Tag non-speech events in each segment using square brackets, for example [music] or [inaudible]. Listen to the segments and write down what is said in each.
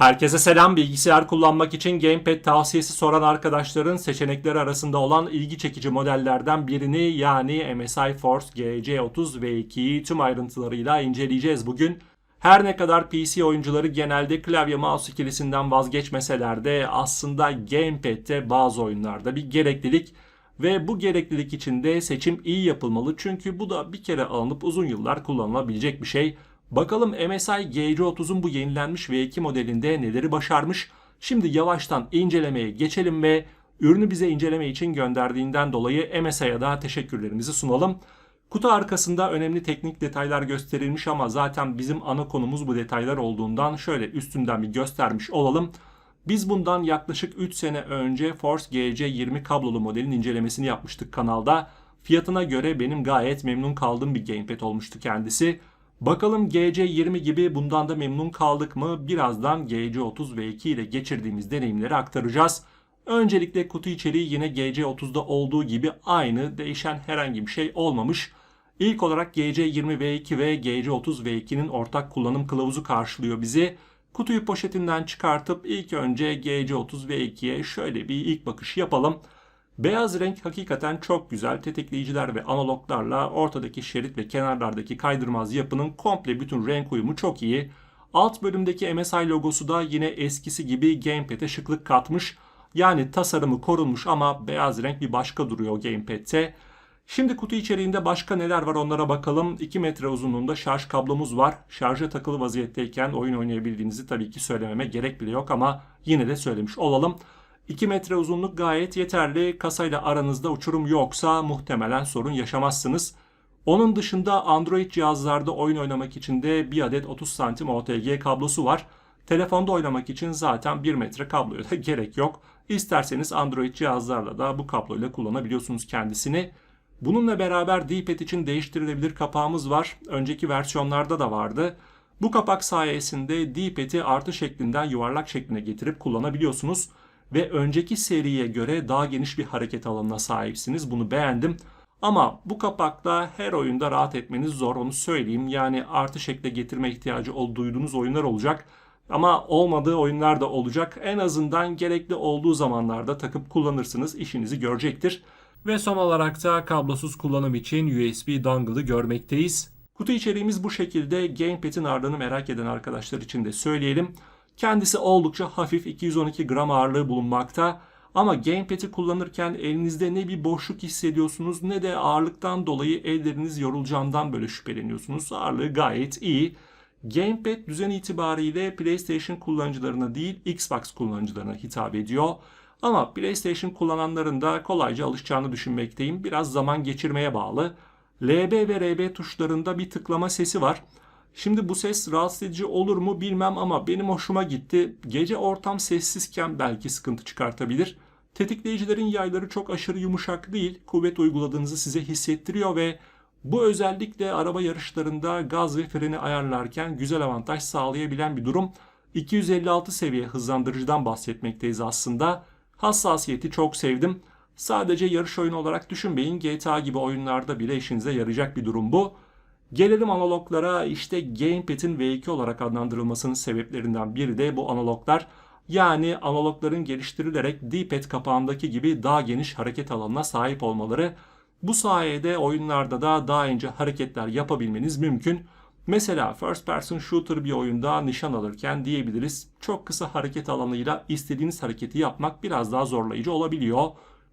Herkese selam. Bilgisayar kullanmak için gamepad tavsiyesi soran arkadaşların seçenekleri arasında olan ilgi çekici modellerden birini yani MSI Force GC30 V2'yi tüm ayrıntılarıyla inceleyeceğiz bugün. Her ne kadar PC oyuncuları genelde klavye mouse ikilisinden vazgeçmeseler de aslında gamepad'de bazı oyunlarda bir gereklilik ve bu gereklilik için de seçim iyi yapılmalı çünkü bu da bir kere alınıp uzun yıllar kullanılabilecek bir şey. Bakalım MSI GC30'un bu yenilenmiş V2 modelinde neleri başarmış? Şimdi yavaştan incelemeye geçelim ve ürünü bize inceleme için gönderdiğinden dolayı MSI'ya da teşekkürlerimizi sunalım. Kutu arkasında önemli teknik detaylar gösterilmiş ama zaten bizim ana konumuz bu detaylar olduğundan şöyle üstünden bir göstermiş olalım. Biz bundan yaklaşık 3 sene önce Force GC20 kablolu modelin incelemesini yapmıştık kanalda. Fiyatına göre benim gayet memnun kaldığım bir gamepad olmuştu kendisi. Bakalım GC20 gibi bundan da memnun kaldık mı? Birazdan GC30 ve 2 ile geçirdiğimiz deneyimleri aktaracağız. Öncelikle kutu içeriği yine GC30'da olduğu gibi aynı, değişen herhangi bir şey olmamış. İlk olarak GC20 V2 ve GC30 V2'nin ortak kullanım kılavuzu karşılıyor bizi. Kutuyu poşetinden çıkartıp ilk önce GC30 V2'ye şöyle bir ilk bakış yapalım. Beyaz renk hakikaten çok güzel. Tetikleyiciler ve analoglarla ortadaki şerit ve kenarlardaki kaydırmaz yapının komple bütün renk uyumu çok iyi. Alt bölümdeki MSI logosu da yine eskisi gibi gamepad'e şıklık katmış. Yani tasarımı korunmuş ama beyaz renk bir başka duruyor gamepad'te. Şimdi kutu içeriğinde başka neler var onlara bakalım. 2 metre uzunluğunda şarj kablomuz var. Şarja takılı vaziyetteyken oyun oynayabildiğinizi tabii ki söylememe gerek bile yok ama yine de söylemiş olalım. 2 metre uzunluk gayet yeterli. Kasayla aranızda uçurum yoksa muhtemelen sorun yaşamazsınız. Onun dışında Android cihazlarda oyun oynamak için de bir adet 30 santim OTG kablosu var. Telefonda oynamak için zaten 1 metre kabloya da [laughs] gerek yok. İsterseniz Android cihazlarla da bu kabloyla kullanabiliyorsunuz kendisini. Bununla beraber D-pad için değiştirilebilir kapağımız var. Önceki versiyonlarda da vardı. Bu kapak sayesinde D-pad'i artı şeklinden yuvarlak şekline getirip kullanabiliyorsunuz ve önceki seriye göre daha geniş bir hareket alanına sahipsiniz. Bunu beğendim. Ama bu kapakla her oyunda rahat etmeniz zor onu söyleyeyim. Yani artı şekle getirme ihtiyacı duyduğunuz oyunlar olacak. Ama olmadığı oyunlar da olacak. En azından gerekli olduğu zamanlarda takıp kullanırsınız. işinizi görecektir. Ve son olarak da kablosuz kullanım için USB dongle'ı görmekteyiz. Kutu içeriğimiz bu şekilde. Gamepad'in ardını merak eden arkadaşlar için de söyleyelim. Kendisi oldukça hafif 212 gram ağırlığı bulunmakta. Ama gamepad'i kullanırken elinizde ne bir boşluk hissediyorsunuz ne de ağırlıktan dolayı elleriniz yorulacağından böyle şüpheleniyorsunuz. Ağırlığı gayet iyi. Gamepad düzen itibariyle PlayStation kullanıcılarına değil Xbox kullanıcılarına hitap ediyor. Ama PlayStation kullananların da kolayca alışacağını düşünmekteyim. Biraz zaman geçirmeye bağlı. LB ve RB tuşlarında bir tıklama sesi var. Şimdi bu ses rahatsız edici olur mu bilmem ama benim hoşuma gitti. Gece ortam sessizken belki sıkıntı çıkartabilir. Tetikleyicilerin yayları çok aşırı yumuşak değil. Kuvvet uyguladığınızı size hissettiriyor ve bu özellikle araba yarışlarında gaz ve freni ayarlarken güzel avantaj sağlayabilen bir durum. 256 seviye hızlandırıcıdan bahsetmekteyiz aslında. Hassasiyeti çok sevdim. Sadece yarış oyunu olarak düşünmeyin. GTA gibi oyunlarda bile işinize yarayacak bir durum bu. Gelelim analoglara. İşte Gamepad'in V2 olarak adlandırılmasının sebeplerinden biri de bu analoglar. Yani analogların geliştirilerek D-pad kapağındaki gibi daha geniş hareket alanına sahip olmaları. Bu sayede oyunlarda da daha ince hareketler yapabilmeniz mümkün. Mesela first person shooter bir oyunda nişan alırken diyebiliriz çok kısa hareket alanıyla istediğiniz hareketi yapmak biraz daha zorlayıcı olabiliyor.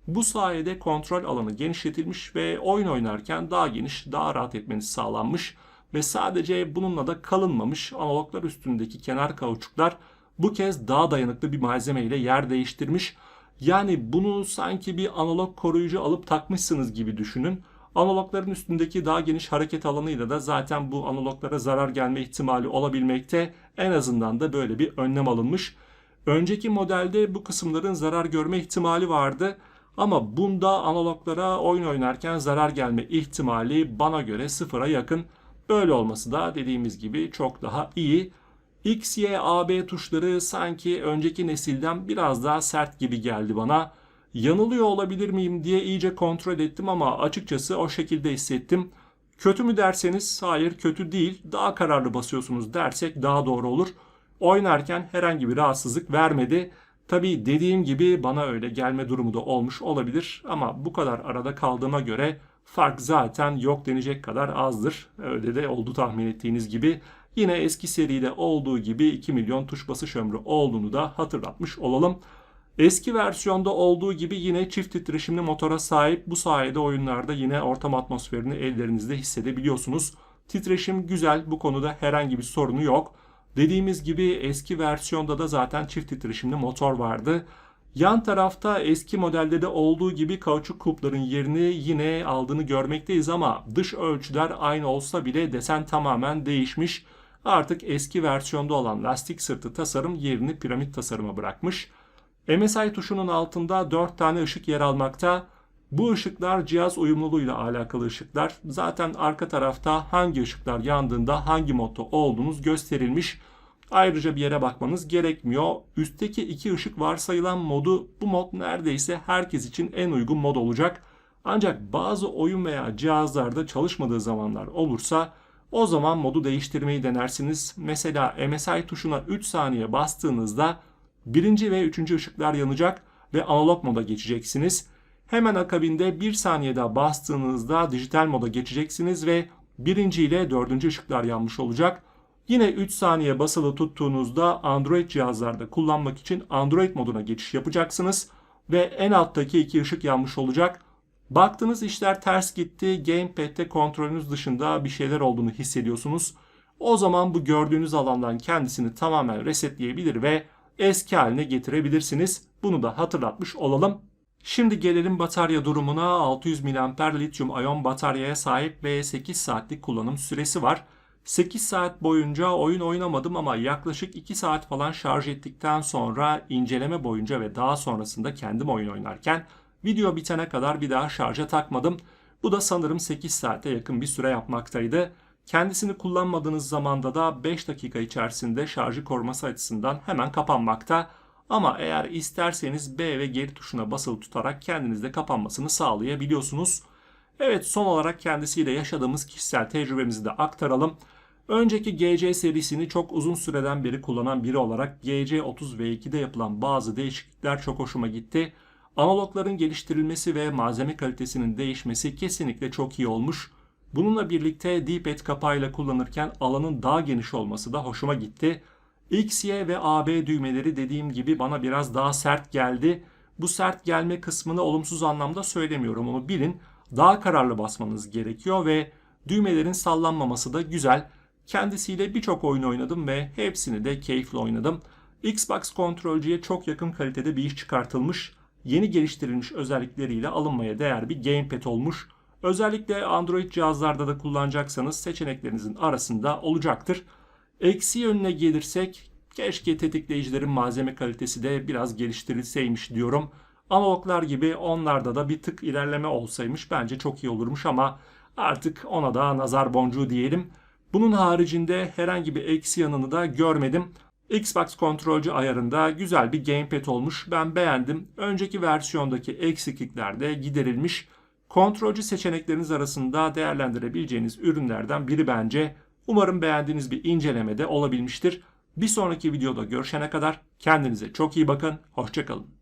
Bu sayede kontrol alanı genişletilmiş ve oyun oynarken daha geniş, daha rahat etmeniz sağlanmış ve sadece bununla da kalınmamış analoglar üstündeki kenar kauçuklar bu kez daha dayanıklı bir malzeme ile yer değiştirmiş. Yani bunu sanki bir analog koruyucu alıp takmışsınız gibi düşünün. Analogların üstündeki daha geniş hareket alanıyla da zaten bu analoglara zarar gelme ihtimali olabilmekte. En azından da böyle bir önlem alınmış. Önceki modelde bu kısımların zarar görme ihtimali vardı. Ama bunda analoglara oyun oynarken zarar gelme ihtimali bana göre sıfıra yakın. Böyle olması da dediğimiz gibi çok daha iyi. X, Y, A, B tuşları sanki önceki nesilden biraz daha sert gibi geldi bana. Yanılıyor olabilir miyim diye iyice kontrol ettim ama açıkçası o şekilde hissettim. Kötü mü derseniz hayır kötü değil. Daha kararlı basıyorsunuz dersek daha doğru olur. Oynarken herhangi bir rahatsızlık vermedi. Tabi dediğim gibi bana öyle gelme durumu da olmuş olabilir ama bu kadar arada kaldığıma göre fark zaten yok denecek kadar azdır. Öyle de oldu tahmin ettiğiniz gibi. Yine eski seride olduğu gibi 2 milyon tuş basış ömrü olduğunu da hatırlatmış olalım. Eski versiyonda olduğu gibi yine çift titreşimli motora sahip bu sayede oyunlarda yine ortam atmosferini ellerinizde hissedebiliyorsunuz. Titreşim güzel bu konuda herhangi bir sorunu yok. Dediğimiz gibi eski versiyonda da zaten çift titreşimli motor vardı. Yan tarafta eski modelde de olduğu gibi kauçuk kupların yerini yine aldığını görmekteyiz ama dış ölçüler aynı olsa bile desen tamamen değişmiş. Artık eski versiyonda olan lastik sırtı tasarım yerini piramit tasarıma bırakmış. MSI tuşunun altında 4 tane ışık yer almakta. Bu ışıklar cihaz uyumluluğuyla alakalı ışıklar. Zaten arka tarafta hangi ışıklar yandığında hangi modda olduğunuz gösterilmiş. Ayrıca bir yere bakmanız gerekmiyor. Üstteki iki ışık varsayılan modu bu mod neredeyse herkes için en uygun mod olacak. Ancak bazı oyun veya cihazlarda çalışmadığı zamanlar olursa o zaman modu değiştirmeyi denersiniz. Mesela MSI tuşuna 3 saniye bastığınızda birinci ve üçüncü ışıklar yanacak ve analog moda geçeceksiniz. Hemen akabinde bir saniye daha bastığınızda dijital moda geçeceksiniz ve birinci ile dördüncü ışıklar yanmış olacak. Yine 3 saniye basılı tuttuğunuzda Android cihazlarda kullanmak için Android moduna geçiş yapacaksınız ve en alttaki iki ışık yanmış olacak. Baktınız işler ters gitti, gamepad'de kontrolünüz dışında bir şeyler olduğunu hissediyorsunuz. O zaman bu gördüğünüz alandan kendisini tamamen resetleyebilir ve eski haline getirebilirsiniz. Bunu da hatırlatmış olalım. Şimdi gelelim batarya durumuna. 600 mAh lityum iyon bataryaya sahip ve 8 saatlik kullanım süresi var. 8 saat boyunca oyun oynamadım ama yaklaşık 2 saat falan şarj ettikten sonra inceleme boyunca ve daha sonrasında kendim oyun oynarken video bitene kadar bir daha şarja takmadım. Bu da sanırım 8 saate yakın bir süre yapmaktaydı. Kendisini kullanmadığınız zamanda da 5 dakika içerisinde şarjı koruması açısından hemen kapanmakta. Ama eğer isterseniz B ve geri tuşuna basılı tutarak kendinizde kapanmasını sağlayabiliyorsunuz. Evet son olarak kendisiyle yaşadığımız kişisel tecrübemizi de aktaralım. Önceki GC serisini çok uzun süreden beri kullanan biri olarak GC30V2'de yapılan bazı değişiklikler çok hoşuma gitti. Analogların geliştirilmesi ve malzeme kalitesinin değişmesi kesinlikle çok iyi olmuş. Bununla birlikte D-pad kapağıyla kullanırken alanın daha geniş olması da hoşuma gitti. X, Y ve AB düğmeleri dediğim gibi bana biraz daha sert geldi. Bu sert gelme kısmını olumsuz anlamda söylemiyorum onu bilin. Daha kararlı basmanız gerekiyor ve düğmelerin sallanmaması da güzel. Kendisiyle birçok oyun oynadım ve hepsini de keyifle oynadım. Xbox kontrolcüye çok yakın kalitede bir iş çıkartılmış. Yeni geliştirilmiş özellikleriyle alınmaya değer bir gamepad olmuş. Özellikle Android cihazlarda da kullanacaksanız seçeneklerinizin arasında olacaktır. Eksi yönüne gelirsek keşke tetikleyicilerin malzeme kalitesi de biraz geliştirilseymiş diyorum. Analoglar gibi onlarda da bir tık ilerleme olsaymış bence çok iyi olurmuş ama artık ona da nazar boncuğu diyelim. Bunun haricinde herhangi bir eksi yanını da görmedim. Xbox kontrolcü ayarında güzel bir gamepad olmuş. Ben beğendim. Önceki versiyondaki eksiklikler de giderilmiş. Kontrolcü seçenekleriniz arasında değerlendirebileceğiniz ürünlerden biri bence. Umarım beğendiğiniz bir incelemede olabilmiştir. Bir sonraki videoda görüşene kadar kendinize çok iyi bakın. Hoşçakalın.